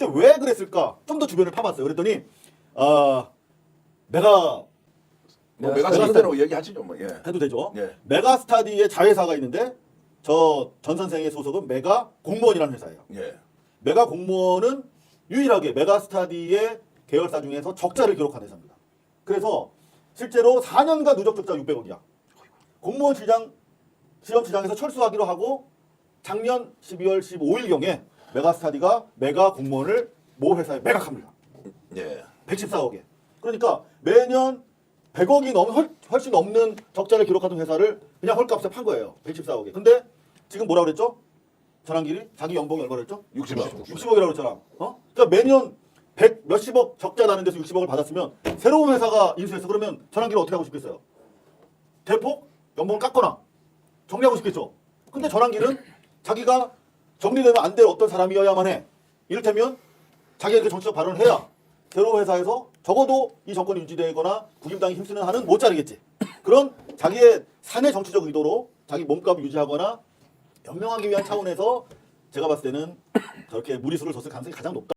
근데 왜 그랬을까? 좀 더 주변을 파봤어요. 그랬더니 아 메가 뭐 네, 메가 메가 스타디로 얘기하시죠 뭐. 예. 해도 되죠. 예. 메가스타디의 자회사가 있는데 저 전 선생의 소속은 메가 공무원이라는 회사예요. 예. 메가 공무원은 유일하게 메가스타디의 계열사 중에서 적자를 기록한 회사입니다. 그래서 실제로 4년간 누적 적자 600억이야. 공무원 시장 시험 시장에서 철수하기로 하고 작년 12월 15일경에 메가스타디가 메가 공무원을 모 회사에 매각합니다. 예. 114억에. 그러니까 매년 100억이 넘 훨- 훨씬 넘는 적자를 기록하던 회사를 그냥 헐값에 판 거예요. 114억에. 근데 지금 뭐라 그랬죠? 전환길이 자기 연봉이 얼마랬죠? 60억. 60억이라고 그랬잖아. 어? 그러니까 매년 100 몇십억 적자 나는 데서 60억을 받았으면 새로운 회사가 인수했어. 그러면 전환길이 어떻게 하고 싶겠어요? 대폭 연봉을 깎거나 정리하고 싶겠죠. 근데 전환길은 자기가 정리되면 안 될 어떤 사람이어야만 해. 이를테면 자기가 이렇게 정치적 발언을 해야 새로운 회사에서 적어도 이 정권이 유지되거나 국임당이 힘쓰는 한은 못 자르겠지. 그런 자기의 사내 정치적 의도로 자기 몸값을 유지하거나 연명하기 위한 차원에서 제가 봤을 때는 저렇게 무리수를 줬을 가능성이 가장 높다.